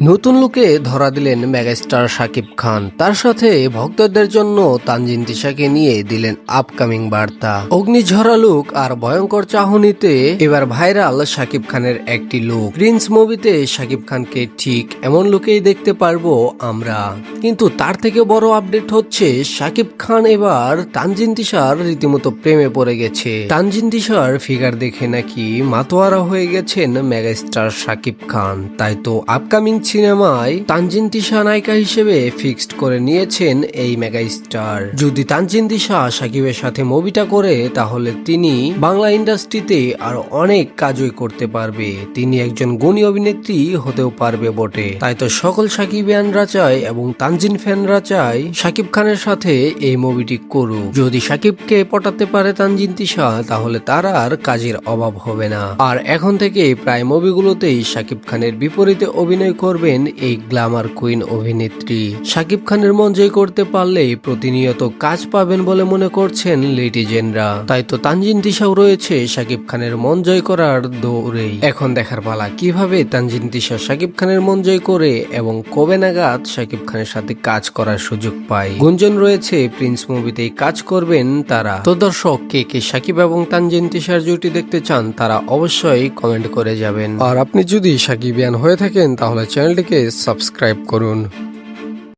নতুন লুকে ধরা দিলেন মেগাস্টার শাকিব খান। তার সাথে ভক্তদের জন্য তানজিন তিশাকে নিয়ে দিলেন আপকামিং বার্তা। অগ্নিঝরা লুক আর ভয়ঙ্কর চাহনিতে এবার ভাইরাল শাকিব খানের একটি লুক। প্রিন্স মুভিতে শাকিব খানকে ঠিক এমন লুকেই দেখতে পারব আমরা। কিন্তু তার থেকে বড় আপডেট হচ্ছে শাকিব খান এবার তানজিন তিশার রীতিমতো প্রেমে পড়ে গেছে। তানজিন তিশার ফিগার দেখে নাকি মাতোয়ারা হয়ে গেছেন মেগাস্টার শাকিব খান। তাই তো আপকামিং সিনেমায় তানজিন তিশা নায়িকা হিসেবে ফিক্সড করে নিয়েছেন এই মেগাস্টার। যদি তানজিন তিশা শাকিবের সাথে মুভিটা করে, তাহলে তিনি বাংলা ইন্ডাস্ট্রিতে আর অনেক কাজই করতে পারবে। তিনি একজন গুণী অভিনেত্রী হতেও পারবে বটে। তাই তো সকল সাকিব সাকিবিয়ানরা চায় এবং তানজিন ফ্যানরা চায় শাকিব খানের সাথে এই মুভিটি করুক। যদি শাকিবকে পটাতে পারে তানজিন তিশা, তাহলে তার আর কাজের অভাব হবে না। আর এখন থেকে প্রায় মুভিগুলোতেই শাকিব খানের বিপরীতে অভিনয় করবেন এই গ্ল্যামার কুইন অভিনেত্রী। শাকিব খানের মন জয় করতে পারলে প্রতিনিয়ত কাজ পাবেন বলে মনে করছেন লেডিজেনরা তাই তো তানজিন তিশাও রয়েছে শাকিব খানের মন জয় করার দৌড়েই। এখন দেখার পালা, কীভাবে তানজিন তিশা শাকিব খানের মন জয় করে এবং কবে নাগাদ শাকিব খানের সাথে কাজ করার সুযোগ পায়? গুঞ্জন রয়েছে, প্রিন্স মুভিতেই কাজ করবেন তারা। তো দর্শক, কে কে শাকিব এবং তানজিন তিশার জুটি দেখতে চান, তারা অবশ্যই কমেন্ট করে যাবেন। আর আপনি যদি সাকিবিয়ান হয়ে থাকেন, তাহলে চ্যানেলটিকে সাবস্ক্রাইব করুন